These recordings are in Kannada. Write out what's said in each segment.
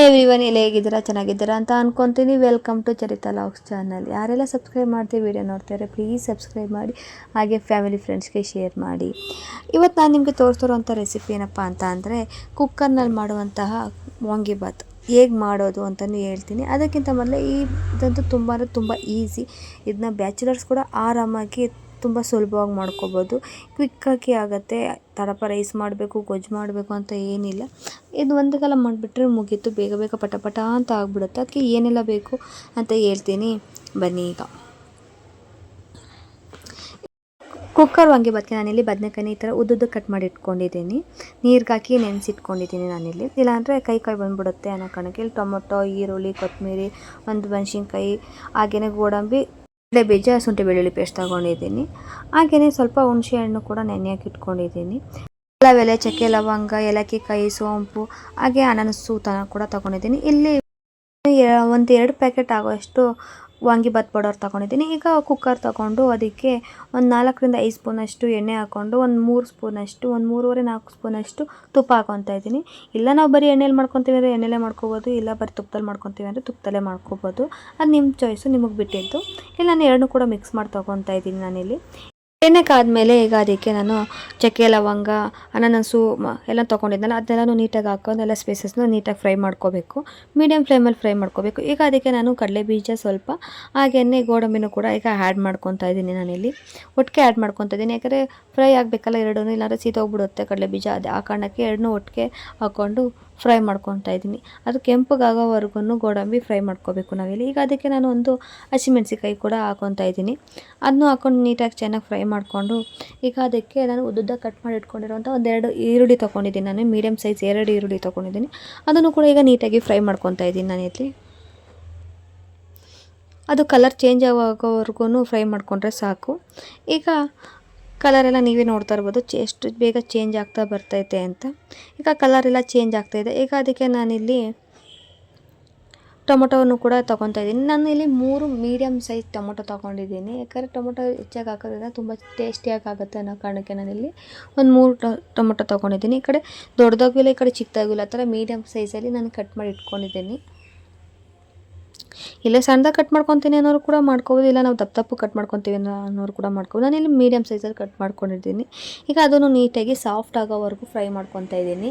ಎವ್ರಿವನ್ ಎಲ್ಲ ಹೇಗಿದ್ದೀರಾ? ಚೆನ್ನಾಗಿದ್ದೀರಾ ಅಂತ ಅನ್ಕೊಂತೀನಿ. Welcome to Charitha logs channel ಯಾರೆಲ್ಲ ಸಬ್ಸ್ಕ್ರೈಬ್ ಮಾಡ್ತೀವಿ ವೀಡಿಯೋ ನೋಡ್ತಾರೆ ಪ್ಲೀಸ್ ಸಬ್ಸ್ಕ್ರೈಬ್ ಮಾಡಿ, ಹಾಗೆ ಫ್ಯಾಮಿಲಿ ಫ್ರೆಂಡ್ಸ್ಗೆ ಶೇರ್ ಮಾಡಿ. ಇವತ್ತು ನಾನು ನಿಮಗೆ ತೋರಿಸ್ತಿರೋಂಥ ರೆಸಿಪಿ ಏನಪ್ಪ ಅಂತ ಅಂದರೆ ಕುಕ್ಕರ್ನಲ್ಲಿ ಮಾಡುವಂತಹ ವಾಂಗಿಬಾತ್ ಹೇಗೆ ಮಾಡೋದು ಅಂತಲೂ ಹೇಳ್ತೀನಿ. ಅದಕ್ಕಿಂತ ಮೊದಲೇ ಈ ಇದಂತೂ ತುಂಬ ಅಂದರೆ ತುಂಬ ಈಸಿ ಇದನ್ನ ಬ್ಯಾಚುಲರ್ಸ್ ಕೂಡ ಆರಾಮಾಗಿ ತುಂಬ ಸುಲಭವಾಗಿ ಮಾಡ್ಕೊಬೋದು. ಕ್ವಿಕ್ಕಾಗಿ ಆಗುತ್ತೆ, ತಡಪ ರೈಸ್ ಮಾಡಬೇಕು, ಗೊಜ್ಜು ಮಾಡಬೇಕು ಅಂತ ಏನಿಲ್ಲ. ಇದು ಒಂದು ಕಾಲ ಮಾಡಿಬಿಟ್ರೆ ಮುಗೀತು. ಬೇಗ ಬೇಗ ಪಟ ಪಟ ಅಂತ ಆಗಿಬಿಡುತ್ತೆ. ಅದಕ್ಕೆ ಏನೆಲ್ಲ ಬೇಕು ಅಂತ ಹೇಳ್ತೀನಿ. ಬನ್ನಿ ಈಗ. ಕುಕ್ಕರ್ ವಾಂಗಿಬಾತ್ಗೆ ನಾನಿಲ್ಲಿ ಬದನೆಕಾಯಿ ಈ ಥರ ಉದ್ದುದ್ದು ಕಟ್ ಮಾಡಿ ಇಟ್ಕೊಂಡಿದ್ದೀನಿ. ನೀರಿಗೆ ಹಾಕಿ ನೆನೆಸಿಟ್ಕೊಂಡಿದ್ದೀನಿ ನಾನಿಲ್ಲಿ. ಇಲ್ಲಾಂದರೆ ಕೈ ಕೈ ಬಂದುಬಿಡುತ್ತೆ ಅನ್ನೋ ಕಾರಣಕ್ಕೆ ಇಲ್ಲಿ ಟೊಮೊಟೊ, ಈರುಳ್ಳಿ ಕೊತ್ತಂಬರಿ ಒಂದು ಮೆಣಸಿನ್ಕಾಯಿ ಹಾಗೆಯೇ ಗೋಡಂಬಿ ಕಡಲೆ ಬೀಜ ಶುಂಠಿ ಬೆಳ್ಳುಳ್ಳಿ ಪೇಸ್ಟ್ ತಗೊಂಡಿದ್ದೀನಿ. ಹಾಗೆಯೇ ಸ್ವಲ್ಪ ಹುಣಸೆ ಹಣ್ಣು ಕೂಡ ನೆನೆಯಕ್ಕೆ ಇಟ್ಕೊಂಡಿದ್ದೀನಿ. ಕೆಲವೆಲೆ ಚಕ್ಕೆ ಲವಂಗ ಏಲಕ್ಕಿ ಕಾಯಿ ಸೋಂಪು, ಹಾಗೆ ಅನನಸು ತನ ಕೂಡ ತಗೊಂಡಿದ್ದೀನಿ. ಇಲ್ಲಿ ಒಂದು ಎರಡು ಪ್ಯಾಕೆಟ್ ಆಗೋಷ್ಟು ವಾಂಗಿಬಾತ್ ಪೌಡರ್ ತೊಗೊಂಡಿದ್ದೀನಿ. ಈಗ ಕುಕ್ಕರ್ ತೊಗೊಂಡು ಅದಕ್ಕೆ ಒಂದು ನಾಲ್ಕರಿಂದ ಐದು ಸ್ಪೂನಷ್ಟು ಎಣ್ಣೆ ಹಾಕ್ಕೊಂಡು ಒಂದು ಮೂರು ಸ್ಪೂನಷ್ಟು, ಒಂದು ಮೂರುವರೆ ನಾಲ್ಕು ಸ್ಪೂನಷ್ಟು ತುಪ್ಪ ಹಾಕೊತಾ ಇದ್ದೀನಿ. ಇಲ್ಲ ನಾವು ಬರೀ ಎಣ್ಣೆಲಿ ಮಾಡ್ಕೊತೀವಿ ಅಂದರೆ ಎಣ್ಣೆಲೇ ಮಾಡ್ಕೋಬೋದು, ಇಲ್ಲ ಬರೀ ತುಪ್ಪದಲ್ಲಿ ಮಾಡ್ಕೊತೀವಿ ಅಂದರೆ ತುಪ್ಪದಲ್ಲೇ ಮಾಡ್ಕೋಬೋದು. ಅದು ನಿಮ್ಮ ಚಾಯ್ಸು ನಿಮಗೆ ಬಿಟ್ಟಿದ್ದು. ಇಲ್ಲ, ನಾನು ಎರಡನ್ನೂ ಕೂಡ ಮಿಕ್ಸ್ ಮಾಡಿ ತೊಗೊತಾ ಇದ್ದೀನಿ ನಾನಿಲ್ಲಿ. ಎಣ್ಣೆ ಕಾದ್ಮೇಲೆ ಈಗ ಅದಕ್ಕೆ ನಾನು ಚಕ್ಕೆ, ಲವಂಗ, ಅನಾನಸು ಎಲ್ಲ ತೊಗೊಂಡಿದ್ದೆನಲ್ಲ ಅದನ್ನೆಲ್ಲ ನೀಟಾಗಿ ಹಾಕೊಂಡು ಎಲ್ಲ ಸ್ಪೇಸಸ್ನ ನೀಟಾಗಿ ಫ್ರೈ ಮಾಡ್ಕೋಬೇಕು. ಮೀಡಿಯಮ್ ಫ್ಲೇಮಲ್ಲಿ ಫ್ರೈ ಮಾಡ್ಕೋಬೇಕು. ಈಗ ಅದಕ್ಕೆ ನಾನು ಕಡಲೆ ಬೀಜ ಸ್ವಲ್ಪ ಹಾಗೆಯೇ ಗೋಡಂಬಿನೂ ಕೂಡ ಈಗ ಆ್ಯಡ್ ಮಾಡ್ಕೊತ ಇದ್ದೀನಿ ನಾನಿಲ್ಲಿ. ಒಟ್ಟಿಗೆ ಆ್ಯಡ್ ಮಾಡ್ಕೊತಾ ಇದ್ದೀನಿ. ಯಾಕಂದರೆ ಫ್ರೈ ಆಗಬೇಕಲ್ಲ ಎರಡೂ ಇಲ್ಲಾಂದರೆ ಸೀತೋಗ್ಬಿಡುತ್ತೆ ಕಡಲೆ ಬೀಜ ಅದೇ ಆ ಕಾರಣಕ್ಕೆ ಎರಡನ್ನೂ ಒಟ್ಟಿಗೆ ಹಾಕ್ಕೊಂಡು ಫ್ರೈ ಮಾಡ್ಕೊತಾ ಇದ್ದೀನಿ. ಅದು ಕೆಂಪಗಾಗೋವರೆಗೂ ಗೋಡಂಬಿ ಫ್ರೈ ಮಾಡ್ಕೋಬೇಕು ನಾವಿಲ್ಲಿ. ಈಗ ಅದಕ್ಕೆ ನಾನು ಒಂದು ಹಸಿಮೆಣ್ಸಿಕಾಯಿ ಕೂಡ ಹಾಕೊತಾ ಇದ್ದೀನಿ. ಅದನ್ನು ಹಾಕೊಂಡು ನೀಟಾಗಿ ಚೆನ್ನಾಗಿ ಫ್ರೈ ಮಾಡಿಕೊಂಡು, ಈಗ ಅದಕ್ಕೆ ನಾನು ಉದ್ದುದ್ದ ಕಟ್ ಮಾಡಿ ಇಟ್ಕೊಂಡಿರೋಂಥ ಒಂದೆರಡು ಈರುಳ್ಳಿ ತೊಗೊಂಡಿದ್ದೀನಿ ನಾನು. ಮೀಡಿಯಮ್ ಸೈಜ್ ಎರಡು ಈರುಳ್ಳಿ ತೊಗೊಂಡಿದ್ದೀನಿ. ಅದನ್ನು ಕೂಡ ಈಗ ನೀಟಾಗಿ ಫ್ರೈ ಮಾಡ್ಕೊತಾ ಇದ್ದೀನಿ ಇಲ್ಲಿ. ಅದು ಕಲರ್ ಚೇಂಜ್ ಆಗೋವರೆಗೂ ಫ್ರೈ ಮಾಡಿಕೊಂಡ್ರೆ ಸಾಕು. ಈಗ ಕಲರೆಲ್ಲ ನೀವೇ ನೋಡ್ತಾ ಇರ್ಬೋದು. ಎಷ್ಟು ಬೇಗ ಚೇಂಜ್ ಆಗ್ತಾ ಬರ್ತೈತೆ ಅಂತ. ಈಗ ಕಲರ್ ಎಲ್ಲ ಚೇಂಜ್ ಆಗ್ತಾಯಿದೆ ಈಗ ಅದಕ್ಕೆ ನಾನಿಲ್ಲಿ ಟೊಮೊಟೊವನ್ನು ಕೂಡ ತೊಗೊತಾ ಇದ್ದೀನಿ. ನಾನು ಇಲ್ಲಿ ಮೂರು ಮೀಡಿಯಮ್ ಸೈಜ್ ಟೊಮೊಟೊ ತೊಗೊಂಡಿದ್ದೀನಿ. ಯಾಕಂದರೆ ಟೊಮೊಟೊ ಹೆಚ್ಚಾಗಿ ಹಾಕೋದ್ರಿಂದ ತುಂಬ ಟೇಸ್ಟಿಯಾಗಿ ಆಗುತ್ತೆ ಅನ್ನೋ ಕಾರಣಕ್ಕೆ ನಾನಿಲ್ಲಿ ಒಂದು ಮೂರು ಟೊಮೊಟೊ ತೊಗೊಂಡಿದ್ದೀನಿ. ಈ ಕಡೆ ದೊಡ್ಡದಾಗೂ ಇಲ್ಲ, ಈ ಕಡೆ ಚಿಕ್ಕದಾಗೂ ಇಲ್ಲ, ಆ ಥರ ಮೀಡಿಯಮ್ ಸೈಜಲ್ಲಿ ನಾನು ಕಟ್ ಮಾಡಿ ಇಟ್ಕೊಂಡಿದ್ದೀನಿ. ಇಲ್ಲೇ ಸಣ್ಣದಾಗ ಕಟ್ ಮಾಡ್ಕೊತೀನಿ ಅನ್ನೋರು ಕೂಡ ಮಾಡ್ಕೋಬೋದು, ಇಲ್ಲ ನಾವು ದಪ್ಪ ದಪ್ಪು ಕಟ್ ಮಾಡ್ಕೊತೀವಿ ಅನ್ನೋ ಅನ್ನೋರು ಕೂಡ ಮಾಡ್ಕೋಬೋದು. ನಾನು ಇಲ್ಲಿ ಮೀಡಿಯಮ್ ಸೈಜಲ್ಲಿ ಕಟ್ ಮಾಡ್ಕೊಂಡಿದ್ದೀನಿ. ಈಗ ಅದನ್ನು ನೀಟಾಗಿ ಸಾಫ್ಟ್ ಆಗೋವರೆಗೂ ಫ್ರೈ ಮಾಡ್ಕೊತಾ ಇದ್ದೀನಿ.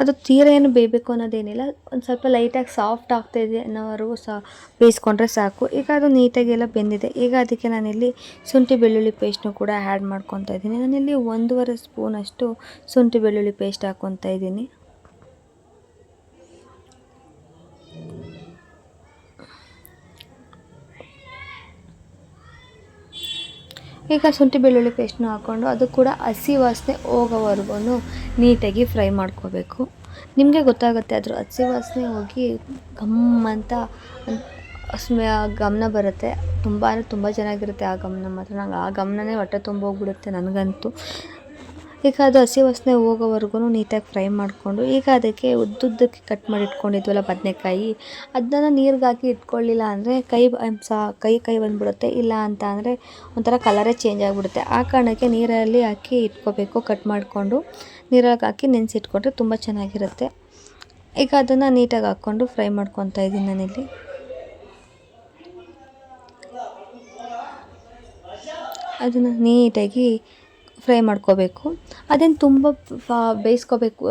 ಅದು ತೀರ ಏನು ಬೇಯಬೇಕು ಅನ್ನೋದೇನಿಲ್ಲ. ಒಂದು ಸ್ವಲ್ಪ ಲೈಟಾಗಿ ಸಾಫ್ಟ್ ಆಗ್ತಾಯಿದೆ ಅನ್ನೋವರೆಗೂ ಸಹ ಬೇಯಿಸ್ಕೊಂಡ್ರೆ ಸಾಕು. ಈಗ ಅದು ನೀಟಾಗಿ ಎಲ್ಲ ಬೆಂದಿದೆ. ಈಗ ಅದಕ್ಕೆ ನಾನಿಲ್ಲಿ ಶುಂಠಿ ಬೆಳ್ಳುಳ್ಳಿ ಪೇಸ್ಟ್ನು ಕೂಡ ಆ್ಯಡ್ ಮಾಡ್ಕೊತಾ ಇದ್ದೀನಿ. ನಾನಿಲ್ಲಿ ಒಂದೂವರೆ ಸ್ಪೂನಷ್ಟು ಶುಂಠಿ ಬೆಳ್ಳುಳ್ಳಿ ಪೇಸ್ಟ್ ಹಾಕ್ಕೊತಾ ಇದ್ದೀನಿ. ಈಗ ಶುಂಠಿ ಬೆಳ್ಳುಳ್ಳಿ ಪೇಸ್ಟ್ನ ಹಾಕ್ಕೊಂಡು ಅದು ಕೂಡ ಹಸಿ ವಾಸನೆ ಹೋಗೋವರೆಗೂ ನೀಟಾಗಿ ಫ್ರೈ ಮಾಡ್ಕೋಬೇಕು. ನಿಮಗೆ ಗೊತ್ತಾಗುತ್ತೆ ಅದ್ರ ಹಸಿ ವಾಸನೆ ಹೋಗಿ ಘಮ್ ಅಂತ ಸ್ಮೆ ಗಮನ ಬರುತ್ತೆ. ತುಂಬ ಅಂದರೆ ತುಂಬ ಚೆನ್ನಾಗಿರುತ್ತೆ ಆ ಗಮನ ಮಾತ್ರ. ನಂಗೆ ಆ ಗಮನನೇ ಹೊಟ್ಟೆ ತುಂಬ ಹೋಗ್ಬಿಡುತ್ತೆ ನನಗಂತೂ. ಈಗ ಅದು ಹಸಿ ವಾಸನೆ ಹೋಗೋವರೆಗೂ ನೀಟಾಗಿ ಫ್ರೈ ಮಾಡಿಕೊಂಡು, ಈಗ ಅದಕ್ಕೆ ಉದ್ದುದ್ದಕ್ಕೆ ಕಟ್ ಮಾಡಿ ಇಟ್ಕೊಂಡಿದ್ವಲ್ಲ ಬದನೆಕಾಯಿ ಅದನ್ನ ನೀರಿಗೆ ಹಾಕಿ ಇಟ್ಕೊಳ್ಳಿಲ್ಲ ಅಂದರೆ ಕೈ ಸಹ ಕೈ ಕೈ ಬಂದುಬಿಡುತ್ತೆ. ಇಲ್ಲ ಅಂತ ಅಂದರೆ ಒಂಥರ ಕಲರೇ ಚೇಂಜ್ ಆಗಿಬಿಡುತ್ತೆ. ಆ ಕಾರಣಕ್ಕೆ ನೀರಲ್ಲಿ ಹಾಕಿ ಇಟ್ಕೋಬೇಕು ಕಟ್ ಮಾಡಿಕೊಂಡು. ನೀರಾಗಿ ಹಾಕಿ ನೆನೆಸಿಟ್ಕೊಂಡ್ರೆ ತುಂಬ ಚೆನ್ನಾಗಿರುತ್ತೆ. ಈಗ ಅದನ್ನು ನೀಟಾಗಿ ಹಾಕ್ಕೊಂಡು ಫ್ರೈ ಮಾಡ್ಕೊತಾ ಇದ್ದೀನಿ ನಾನಿಲ್ಲಿ. ಅದನ್ನು ನೀಟಾಗಿ ಫ್ರೈ ಮಾಡ್ಕೋಬೇಕು. ಅದೇನು ತುಂಬ ಬೇಯಿಸ್ಕೋಬೇಕು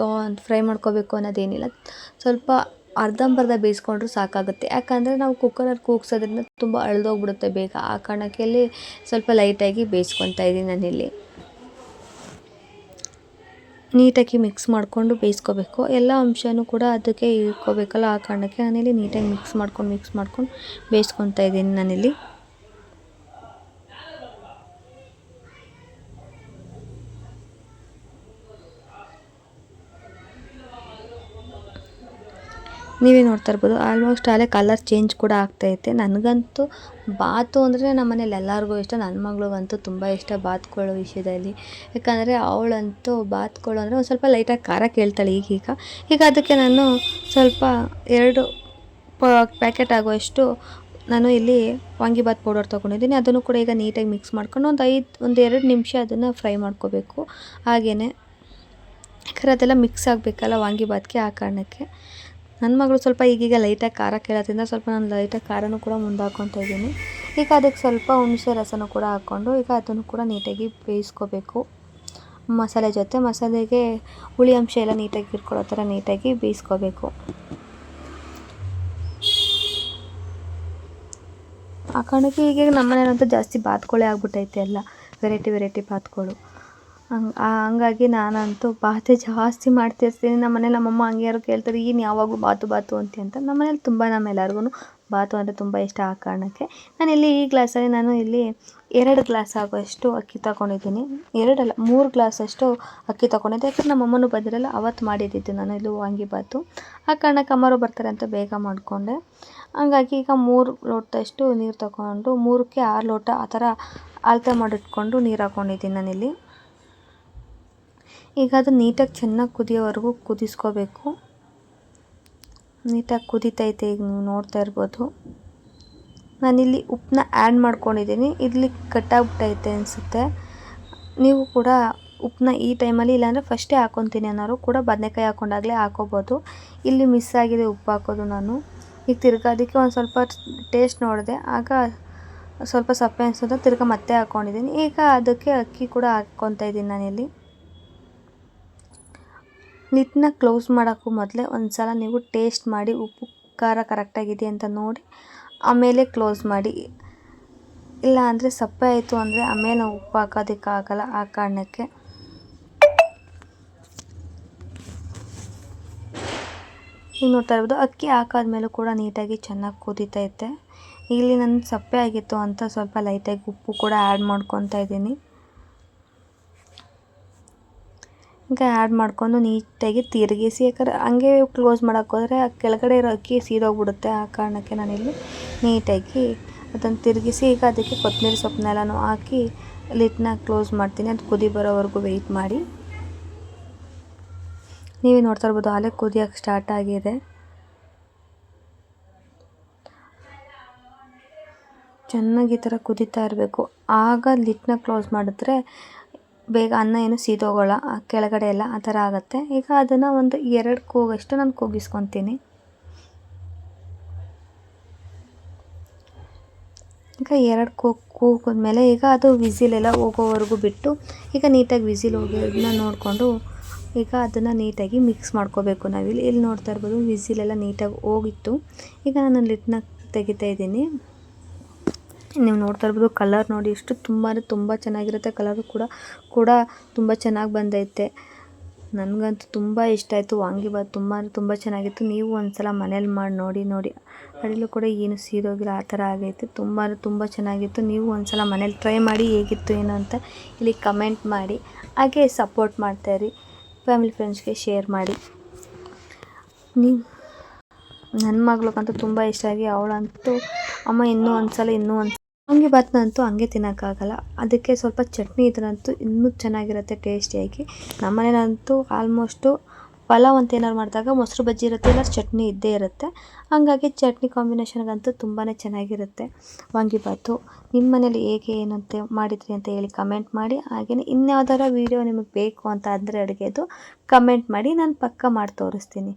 ಫ್ರೈ ಮಾಡ್ಕೋಬೇಕು ಅನ್ನೋದೇನಿಲ್ಲ. ಸ್ವಲ್ಪ ಅರ್ಧಂಬರ್ಧ ಬೇಯಿಸ್ಕೊಂಡ್ರೂ ಸಾಕಾಗುತ್ತೆ. ಯಾಕಂದರೆ ನಾವು ಕುಕ್ಕರಲ್ಲಿ ಕೂಗ್ಸೋದ್ರಿಂದ ತುಂಬ ಅಳ್ದೋಗ್ಬಿಡುತ್ತೆ ಬೇಗ. ಆ ಕಾರಣಕ್ಕೆ ಸ್ವಲ್ಪ ಲೈಟಾಗಿ ಬೇಯಿಸ್ಕೊತಾ ಇದ್ದೀನಿ ನಾನಿಲ್ಲಿ. ನೀಟಾಗಿ ಮಿಕ್ಸ್ ಮಾಡಿಕೊಂಡು ಬೇಯಿಸ್ಕೋಬೇಕು. ಎಲ್ಲ ಅಂಶನೂ ಕೂಡ ಅದಕ್ಕೆ ಇಟ್ಕೋಬೇಕಲ್ಲ ಆ ಕಾರಣಕ್ಕೆ ನಾನಿಲ್ಲಿ ನೀಟಾಗಿ ಮಿಕ್ಸ್ ಮಾಡ್ಕೊಂಡು ಮಿಕ್ಸ್ ಮಾಡ್ಕೊಂಡು ಬೇಯಿಸ್ಕೊತಾ ಇದ್ದೀನಿ ನಾನಿಲ್ಲಿ. ನೀವೇ ನೋಡ್ತಾ ಇರ್ಬೋದು. ಆಲ್ಮೋಸ್ಟ್ ಅಲ್ಲೇ ಕಲರ್ ಚೇಂಜ್ ಕೂಡ ಆಗ್ತೈತೆ ನನಗಂತೂ ಬಾತು ಅಂದರೆ ನಮ್ಮ ಮನೇಲಿ ಎಲ್ಲರಿಗೂ ಇಷ್ಟ. ನನ್ನ ಮಗಳಿಗಂತೂ ತುಂಬ ಇಷ್ಟ ಬಾತ್ಕೊಳ್ಳೋ ವಿಷಯದಲ್ಲಿ. ಯಾಕಂದರೆ ಅವಳಂತೂ ಬಾತ್ಕೊಳ್ಳೋ ಅಂದರೆ ಒಂದು ಸ್ವಲ್ಪ ಲೈಟಾಗಿ ಖಾರ ಕೇಳ್ತಾಳೆ ಈಗೀಗ ಈಗ. ಅದಕ್ಕೆ ನಾನು ಸ್ವಲ್ಪ ಎರಡು ಪ್ಯಾಕೆಟ್ ಆಗುವಷ್ಟು ನಾನು ಇಲ್ಲಿ ವಾಂಗಿಬಾತ್ ಪೌಡರ್ ತೊಗೊಂಡಿದ್ದೀನಿ. ಅದನ್ನು ಕೂಡ ಈಗ ನೀಟಾಗಿ ಮಿಕ್ಸ್ ಮಾಡ್ಕೊಂಡು ಒಂದು ಐದು, ಒಂದು ಎರಡು ನಿಮಿಷ ಅದನ್ನು ಫ್ರೈ ಮಾಡ್ಕೋಬೇಕು. ಹಾಗೆಯೇ ಯಾಕಂದ್ರೆ ಅದೆಲ್ಲ ಮಿಕ್ಸ್ ಆಗಬೇಕಲ್ಲ ವಾಂಗಿಬಾತ್ಗೆ ಆ ಕಾರಣಕ್ಕೆ. ನನ್ನ ಮಗಳು ಸ್ವಲ್ಪ ಈಗೀಗ ಲೈಟಾಗಿ ಖಾರ ಕೇಳೋದ್ರಿಂದ ಸ್ವಲ್ಪ ನಾನು ಲೈಟಾಗಿ ಖಾರನೂ ಕೂಡ ಮುಂದೆ ಇದ್ದೀನಿ. ಈಗ ಅದಕ್ಕೆ ಸ್ವಲ್ಪ ಹುಣಸೆ ರಸನೂ ಕೂಡ ಹಾಕ್ಕೊಂಡು ಈಗ ಅದನ್ನು ಕೂಡ ನೀಟಾಗಿ ಬೇಯಿಸ್ಕೋಬೇಕು. ಮಸಾಲೆ ಜೊತೆ ಮಸಾಲೆಗೆ ಹುಳಿ ಅಂಶ ಎಲ್ಲ ನೀಟಾಗಿ ಇಟ್ಕೊಳ್ಳೋ ಥರ ನೀಟಾಗಿ ಬೇಯಿಸ್ಕೋಬೇಕು. ಆ ಕಾರಣಕ್ಕೆ ಈಗ ಜಾಸ್ತಿ ಬಾತ್ಗಳೇ ಆಗ್ಬಿಟ್ಟೈತೆ ಎಲ್ಲ. ವೆರೈಟಿ ವೆರೈಟಿ ಬಾತ್ಗಳು ಹಂಗಾಗಿ ನಾನಂತೂ ಬಾತೇ ಜಾಸ್ತಿ ಮಾಡ್ತಿರ್ತೀನಿ. ನಮ್ಮ ಮನೇಲಿ ನಮ್ಮಮ್ಮ ಹಂಗೆ ಯಾರು ಕೇಳ್ತಾರೆ, ಏನು ಯಾವಾಗಲೂ ಬಾತು ಬಾತು ಅಂತ. ನಮ್ಮ ಮನೇಲಿ ತುಂಬ ನಮ್ಮ ಎಲ್ಲರಿಗೂ ಬಾತು ಅಂದರೆ ತುಂಬ ಇಷ್ಟ ಆ ಕಾರಣಕ್ಕೆ. ನಾನಿಲ್ಲಿ ಈ ಗ್ಲಾಸಲ್ಲಿ ನಾನು ಇಲ್ಲಿ ಎರಡು ಗ್ಲಾಸ್ ಆಗುವಷ್ಟು ಅಕ್ಕಿ ತಗೊಂಡಿದ್ದೀನಿ. ಎರಡಲ್ಲ, ಮೂರು ಗ್ಲಾಸಷ್ಟು ಅಕ್ಕಿ ತಗೊಂಡಿದ್ದೆ. ಯಾಕಂದರೆ ನಮ್ಮ ಅಮ್ಮನೂ ಬಂದಿರಲ್ಲ, ಅವತ್ತು ಮಾಡಿದ್ದಿದ್ದು ನಾನು ಇಲ್ಲಿ ವಾಂಗಿಬಾತು ಆ ಕಾರಣಕ್ಕೆ ಅಮ್ಮರು ಬರ್ತಾರೆ ಅಂತ ಬೇಗ ಮಾಡಿಕೊಂಡೆ. ಹಂಗಾಗಿ ಈಗ ಮೂರು ಲೋಟದಷ್ಟು ನೀರು ತಗೊಂಡು, ಮೂರಕ್ಕೆ ಆರು ಲೋಟ ಆ ಥರ ಅಳತೆ ಮಾಡಿಟ್ಕೊಂಡು ನೀರು ಹಾಕ್ಕೊಂಡಿದ್ದೀನಿ ನಾನಿಲ್ಲಿ. ಈಗ ಅದು ನೀಟಾಗಿ ಚೆನ್ನಾಗಿ ಕುದಿಯೋವರೆಗೂ ಕುದಿಸ್ಕೋಬೇಕು. ನೀಟಾಗಿ ಕುದೀತೈತೆ ಈಗ ನೀವು ನೋಡ್ತಾ ಇರ್ಬೋದು. ನಾನಿಲ್ಲಿ ಉಪ್ಪನ್ನ ಆ್ಯಡ್ ಮಾಡ್ಕೊಂಡಿದ್ದೀನಿ. ಇಲ್ಲಿ ಕಟ್ಟಾಗ್ಬಿಟ್ಟೈತೆ ಅನಿಸುತ್ತೆ. ನೀವು ಕೂಡ ಉಪ್ಪನ್ನ ಈ ಟೈಮಲ್ಲಿ ಇಲ್ಲಾಂದರೆ ಫಸ್ಟೇ ಹಾಕೊತೀನಿ ಅನ್ನೋರು ಕೂಡ ಬದನೆಕಾಯಿ ಹಾಕೊಂಡಾಗಲೇ ಹಾಕೋಬೋದು. ಇಲ್ಲಿ ಮಿಸ್ ಆಗಿದೆ ಉಪ್ಪು ಹಾಕೋದು ನಾನು. ಈಗ ತಿರ್ಗಾ ಅದಕ್ಕೆ ಒಂದು ಸ್ವಲ್ಪ ಟೇಸ್ಟ್ ನೋಡಿದೆ. ಆಗ ಸ್ವಲ್ಪ ಸಪ್ಪೆ ಅನಿಸೋದು ತಿರ್ಗಾ ಮತ್ತೆ ಹಾಕ್ಕೊಂಡಿದ್ದೀನಿ ಈಗ ಅದಕ್ಕೆ ಅಕ್ಕಿ ಕೂಡ ಹಾಕ್ಕೊತಾ ಇದ್ದೀನಿ ನಾನಿಲ್ಲಿ. ಲಿಡ್ನ ಕ್ಲೋಸ್ ಮಾಡೋಕ್ಕೂ ಮೊದಲೇ ಒಂದು ಸಲ ನೀವು ಟೇಸ್ಟ್ ಮಾಡಿ ಉಪ್ಪು, ಖಾರ ಕರೆಕ್ಟಾಗಿದೆ ಅಂತ ನೋಡಿ ಆಮೇಲೆ ಕ್ಲೋಸ್ ಮಾಡಿ. ಇಲ್ಲ ಅಂದರೆ ಸಪ್ಪೆ ಆಯಿತು ಅಂದರೆ ಆಮೇಲೆ ನಾವು ಉಪ್ಪು ಹಾಕೋದಕ್ಕಾಗಲ್ಲ ಆ ಕಾರಣಕ್ಕೆ. ಈಗ ನೋಡ್ತಾ ಇರ್ಬೋದು ಅಕ್ಕಿ ಹಾಕಾದ್ಮೇಲೂ ಕೂಡ ನೀಟಾಗಿ ಚೆನ್ನಾಗಿ ಕುದೀತೈತೆ. ಇಲ್ಲಿ ನನ್ನ ಸಪ್ಪೆ ಆಗಿತ್ತು ಅಂತ ಸ್ವಲ್ಪ ಲೈಟಾಗಿ ಉಪ್ಪು ಕೂಡ ಆ್ಯಡ್ ಮಾಡ್ಕೊತಾ ಇದ್ದೀನಿ. ಈಗ ಆ್ಯಡ್ ಮಾಡ್ಕೊಂಡು ನೀಟಾಗಿ ತಿರುಗಿಸಿ, ಯಾಕಂದ್ರೆ ಹಂಗೆ ಕ್ಲೋಸ್ ಮಾಡೋಕ್ಕೋದ್ರೆ ಆ ಕೆಳಗಡೆ ಇರೋ ಅಕ್ಕಿ ಸೀದೋಗ್ಬಿಡುತ್ತೆ ಆ ಕಾರಣಕ್ಕೆ ನಾನಿಲ್ಲಿ ನೀಟಾಗಿ ಅದನ್ನು ತಿರುಗಿಸಿ ಈಗ ಅದಕ್ಕೆ ಕೊತ್ತಂಬರಿ ಸೊಪ್ಪನ್ನೆಲ್ಲನೂ ಹಾಕಿ ಲಿಟ್ನ ಕ್ಲೋಸ್ ಮಾಡ್ತೀನಿ. ಅದು ಕುದಿ ಬರೋವರೆಗೂ ವೆಯ್ಟ್ ಮಾಡಿ. ನೀವೇ ನೋಡ್ತಾ ಇರ್ಬೋದು ಅಲ್ಲೇ ಕುದಿಯೋಕ್ಕೆ ಸ್ಟಾರ್ಟ್ ಆಗಿದೆ. ಚೆನ್ನಾಗಿ ಈ ಥರ ಕುದೀತಾ ಇರಬೇಕು. ಆಗ ಲಿಟ್ನ ಕ್ಲೋಸ್ ಮಾಡಿದ್ರೆ ಬೇಗ ಅನ್ನ ಏನು ಸೀದೋಗೋಲ್ಲ ಕೆಳಗಡೆ ಎಲ್ಲ ಆ ಥರ ಆಗುತ್ತೆ. ಈಗ ಅದನ್ನು ಒಂದು ಎರಡು ಕೂಗಷ್ಟು ನಾನು ಕೂಗಿಸ್ಕೊತೀನಿ. ಈಗ ಎರಡು ಕೂ, ಕೂಗಿದ್ಮೇಲೆ ಈಗ ಅದು ವಿಸಿಲೆಲ್ಲ ಹೋಗೋವರೆಗೂ ಬಿಟ್ಟು, ಈಗ ನೀಟಾಗಿ ವಿಸಿಲ್ ಹೋಗೋದನ್ನ ನೋಡಿಕೊಂಡು, ಈಗ ಅದನ್ನು ನೀಟಾಗಿ ಮಿಕ್ಸ್ ಮಾಡ್ಕೋಬೇಕು ನಾವಿಲ್ಲಿ. ಇಲ್ಲಿ ನೋಡ್ತಾ ಇರ್ಬೋದು ವಿಸಿಲೆಲ್ಲ ನೀಟಾಗಿ ಹೋಗಿತ್ತು. ಈಗ ನಾನು ಲಿಟ್ನ ತೆಗಿತಾ ಇದ್ದೀನಿ. ನೀವು ನೋಡ್ತಾ ಇರ್ಬೋದು ಕಲರ್ ನೋಡಿ ಎಷ್ಟು ತುಂಬ ತುಂಬ ಚೆನ್ನಾಗಿರುತ್ತೆ. ಕಲರು ಕೂಡ ಕೂಡ ತುಂಬ ಚೆನ್ನಾಗಿ ಬಂದೈತೆ. ನನಗಂತೂ ತುಂಬ ಇಷ್ಟ ಆಯಿತು ವಾಂಗಿಬಾತ್ ತುಂಬ ತುಂಬ ಚೆನ್ನಾಗಿತ್ತು. ನೀವು ಒಂದು ಸಲ ಮನೇಲಿ ಮಾಡಿ ನೋಡಿ ನೋಡಿ. ಅಡಿಲೂ ಕೂಡ ಏನು ಸೀದೋಗಿಲ್ಲ ಆ ಥರ ಆಗೈತೆ. ತುಂಬ ತುಂಬ ಚೆನ್ನಾಗಿತ್ತು. ನೀವು ಒಂದು ಸಲ ಮನೇಲಿ ಟ್ರೈ ಮಾಡಿ ಹೇಗಿತ್ತು, ಏನು ಅಂತ ಇಲ್ಲಿ ಕಮೆಂಟ್ ಮಾಡಿ. ಹಾಗೆ ಸಪೋರ್ಟ್ ಮಾಡ್ತಾಯಿರಿ ಫ್ಯಾಮಿಲಿ ಫ್ರೆಂಡ್ಸ್ಗೆ ಶೇರ್ ಮಾಡಿ. ನೀವು ನನ್ನ ಮಗಳಿಗಂತೂ ತುಂಬ ಇಷ್ಟ ಆಗಿ ಅವಳಂತೂ, ಅಮ್ಮ ಇನ್ನೂ ಒಂದು ಸಲ ಇನ್ನೂ ಒಂದು ವಾಂಗಿಬಾತ್ನಂತೂ ಹಂಗೆ ತಿನ್ನೋಕ್ಕಾಗಲ್ಲ. ಅದಕ್ಕೆ ಸ್ವಲ್ಪ ಚಟ್ನಿ ಇದ್ರಂತೂ ಇನ್ನೂ ಚೆನ್ನಾಗಿರುತ್ತೆ ಟೇಸ್ಟಿಯಾಗಿ. ನಮ್ಮನೇಲಂತೂ ಆಲ್ಮೋಸ್ಟು ಪಲಾವ್ ಅಂತ ಏನಾದ್ರು ಮಾಡಿದಾಗ ಮೊಸರು ಬಜ್ಜಿ ಇರುತ್ತೆ, ಇಲ್ಲ ಚಟ್ನಿ ಇದ್ದೇ ಇರುತ್ತೆ. ಹಾಗಾಗಿ ಚಟ್ನಿ ಕಾಂಬಿನೇಷನ್ಗಂತೂ ತುಂಬಾ ಚೆನ್ನಾಗಿರುತ್ತೆ. ವಾಂಗಿಬಾತು ನಿಮ್ಮ ಮನೇಲಿ ಹೇಗೆ, ಏನಂತೆ ಮಾಡಿದ್ರಿ ಅಂತ ಹೇಳಿ ಕಮೆಂಟ್ ಮಾಡಿ. ಹಾಗೆಯೇ ಇನ್ಯಾವ್ದಾರ ವೀಡಿಯೋ ನಿಮಗೆ ಬೇಕು ಅಂತ ಅಂದರೆ ಅಡುಗೆದು ಕಮೆಂಟ್ ಮಾಡಿ, ನಾನು ಪಕ್ಕ ಮಾಡಿ ತೋರಿಸ್ತೀನಿ.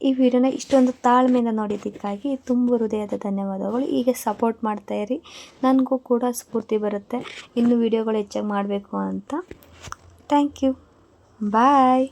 ಈ ವಿಡಿಯೋನ ಇಷ್ಟೊಂದು ತಾಳ್ಮೆಯಿಂದ ನೋಡಿದ್ದಕ್ಕಾಗಿ ತುಂಬ ಹೃದಯದ ಧನ್ಯವಾದಗಳು. ಹೀಗೆ ಸಪೋರ್ಟ್ ಮಾಡ್ತಾಯಿರಿ ನನಗೂ ಕೂಡ ಸ್ಫೂರ್ತಿ ಬರುತ್ತೆ. ಇನ್ನು ವಿಡಿಯೋಗಳು ಹೆಚ್ಚಾಗಿ ಮಾಡಬೇಕು ಅಂತ. Thank you bye